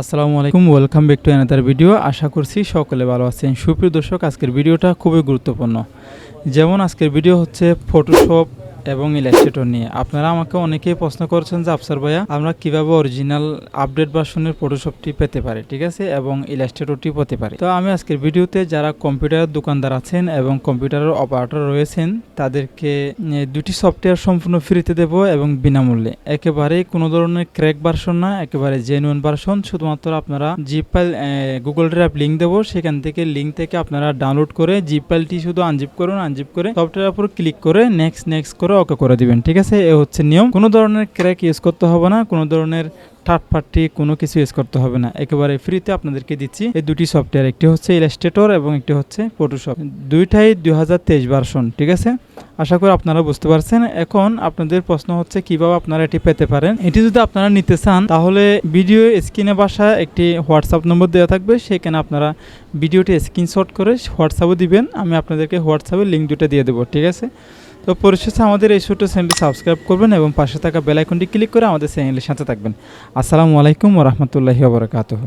আসসালামু আলাইকুম welcome back to another video আশা করছি সকলে ভালো আছেন। সুপ্রিয় দর্শক, আজকের ভিডিওটা খুবই গুরুত্বপূর্ণ। যেমন আজকের ভিডিও হচ্ছে ফটোশপ এবং ইলাস্ট্রেটর নিয়ে। আপনারা আমাকে অনেকেই প্রশ্ন করেছেন যে, আফসার ভাইয়া, আমরা কীভাবে অরিজিনাল আপডেট ভার্সনের ফটোশপটি পেতে পারি? ঠিক আছে? এবং ইলাস্ট্রেটরটি পেতে পারি। তো আমি আজকের ভিডিওতে যারা কম্পিউটার দোকানদার আছেন এবং কম্পিউটারের অপারেটর রয়েছেন, তাদেরকে দুটি সফটওয়্যার সম্পূর্ণ ফ্রিতে দেবো এবং বিনামূল্যে। একেবারেই কোনো ধরনের ক্র্যাক ভার্সন না, একেবারে জেনুইন ভার্সন শুধুমাত্র আপনারা zip file Google drive link দেবো। সেখান থেকে লিঙ্ক থেকে আপনারা ডাউনলোড করে জিপ ফাইলটি শুধু আনজিপ করুন আনজিপ করে সফটওয়্যার উপর ক্লিক করে নেক্সট নেক্সট করে ওকে করে দিবেন, ঠিক আছে? এ হচ্ছে নিয়ম। কোনো ধরনের ক্র্যাক ইউজ করতে হবে না, কোনো ধরনের থার্ড পার্টি কোনো কিছু ইউজ করতে হবে না। একেবারে ফ্রিতে আপনাদেরকে দিচ্ছি। এই দুটি সফটওয়্যার, একটি হচ্ছে ইলাস্ট্রেটর এবং একটি হচ্ছে ফটোশপ দুইটাই দুই হাজার তেইশ ভার্সন ঠিক আছে? আশা করি আপনারা বুঝতে পারছেন। এখন আপনাদের প্রশ্ন হচ্ছে, কীভাবে আপনারা এটি পেতে পারেন? এটি যদি আপনারা নিতে চান, তাহলে ভিডিও স্ক্রিনে বাসা একটি হোয়াটসঅ্যাপ নম্বর দেওয়া থাকবে। সেখানে আপনারা ভিডিওটি স্ক্রিনশট করে হোয়াটসঅ্যাপে দিবেন। আমি আপনাদেরকে হোয়াটসঅ্যাপে লিঙ্ক দুটো দিয়ে দেবো, ঠিক আছে? তো পরিশেষে আমাদের এই ছোট্ট চ্যানেলটি সাবস্ক্রাইব করবেন এবং পাশে থাকা বেল আইকনটি ক্লিক করে আমাদের চ্যানেলের সাথে থাকবেন। আসসালামু আলাইকুম ওরহমতুল্লাহি ওবরাকাতুহ